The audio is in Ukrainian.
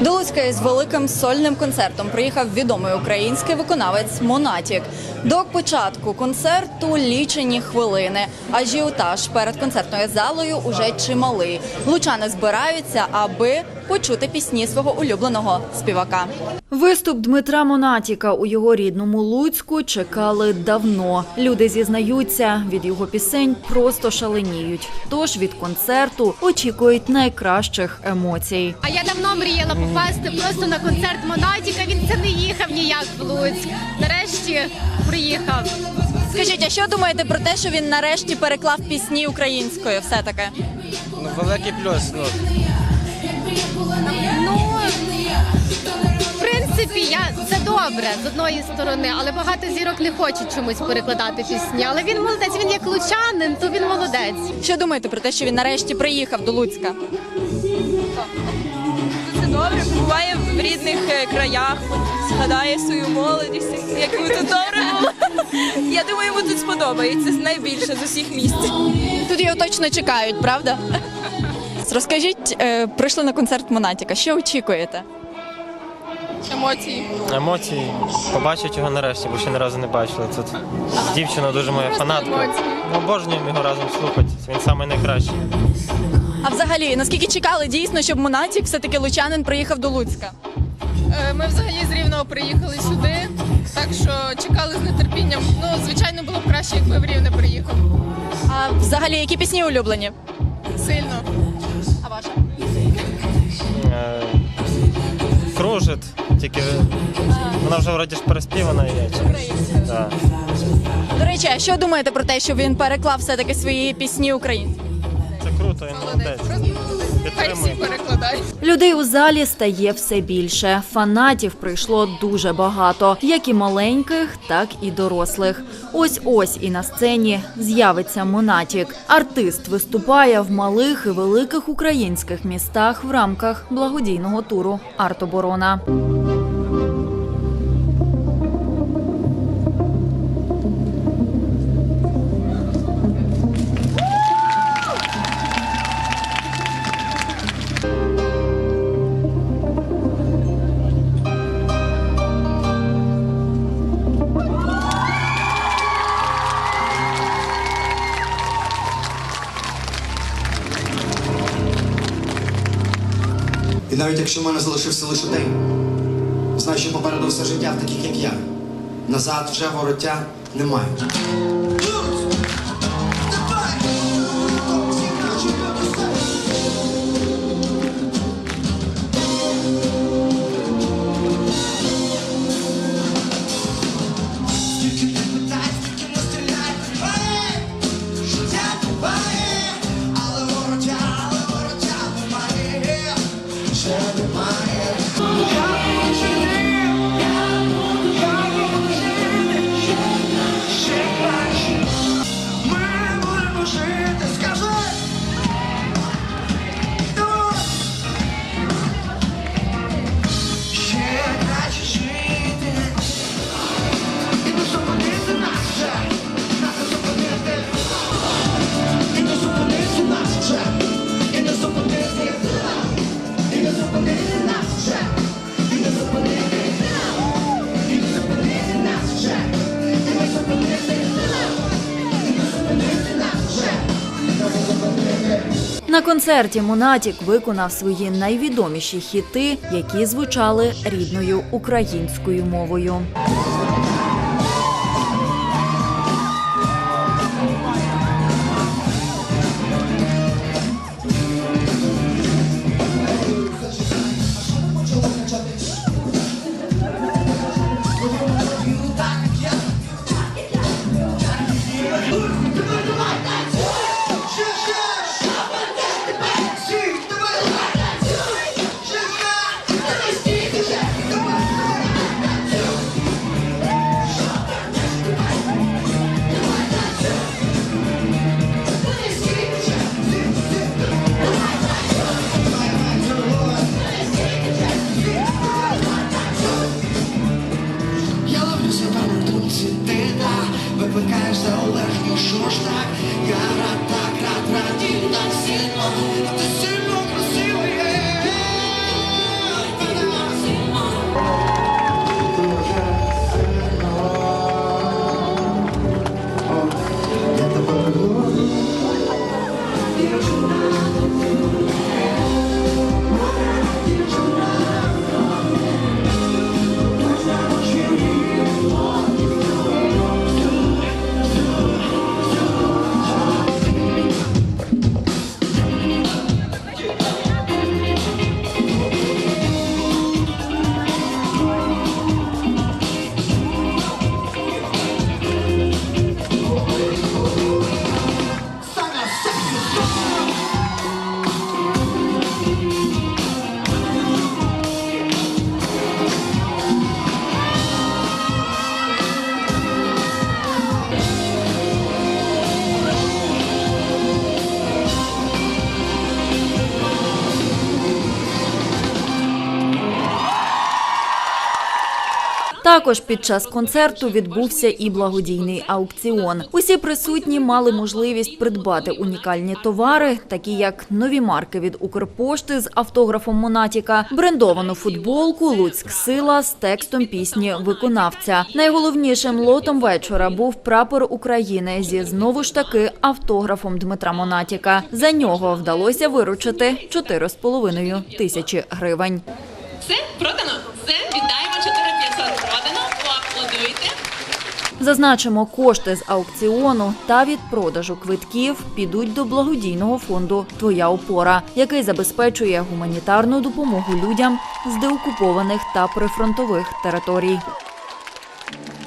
До Луцька із великим сольним концертом приїхав відомий український виконавець Монатік. До початку концерту лічені хвилини. Ажіотаж перед концертною залою уже чималий. Лучани збираються, аби почути пісні свого улюбленого співака. Виступ Дмитра Монатіка у його рідному Луцьку чекали давно. Люди зізнаються, від його пісень просто шаленіють. Тож від концерту очікують найкращих емоцій. А я давно мріяла попасти просто на концерт Монатіка. Він це не їхав ніяк в Луцьк. Нарешті приїхав. Скажіть, а що думаєте про те, що він нарешті переклав пісні українською? Все таки Ну, великий плюс. Ну, принципі, я це добре з одної сторони, але багато зірок не хочуть чомусь перекладати пісні. Але він молодець. Він як лучанин, то він молодець. що думаєте про те, що він нарешті приїхав до Луцька? Це добре, буває в рідних е, краях, згадає свою молодість, як йому тут добре було. Я думаю, йому тут сподобається найбільше з усіх місць. Тут його точно чекають, правда? Розкажіть, е, прийшли на концерт Монатіка. Що очікуєте? Емоції. емоції. Побачить його нарешті, бо ще ні разу не бачили. Тут дівчина дуже моя фанатка. емоції. Ми обожнюємо його разом слухати. Він самий найкращий. А взагалі, наскільки чекали дійсно, щоб Монатік все-таки лучанин приїхав до Луцька? Е, Ми взагалі з Рівного приїхали сюди, так що чекали з нетерпінням. Ну, звичайно, було б краще, якби в Рівне приїхав. А взагалі, які пісні улюблені? Сильно. Тільки вона вже вроді ж переспівана є. чи- Да. До речі, а що думаєте про те, що він переклав все-таки свої пісні українською? Це круто, він молодець. Людей у залі стає все більше. Фанатів прийшло дуже багато, як і маленьких, так і дорослих. Ось ось і на сцені з'явиться Монатік. Артист виступає в малих і великих українських містах в рамках благодійного туру Артоборона. Навіть якщо в мене залишився лише день, знаю, що попереду все життя в таких, як я. Назад вже вороття немає. На концерті Монатік виконав свої найвідоміші хіти, які звучали рідною українською мовою. Amen. Також під час концерту відбувся і благодійний аукціон. Усі присутні мали можливість придбати унікальні товари, такі як нові марки від Укрпошти з автографом Монатіка, брендовану футболку Луцьк Сила з текстом пісні виконавця. Найголовнішим лотом вечора був прапор України зі знову ж таки автографом Дмитра Монатіка. За нього вдалося виручити 4,5 тисячі гривень. Все продано. Все віддаємо 4500 продано. Поаплодуйте. Зазначимо, кошти з аукціону та від продажу квитків підуть до благодійного фонду Твоя опора, який забезпечує гуманітарну допомогу людям з деокупованих та прифронтових територій.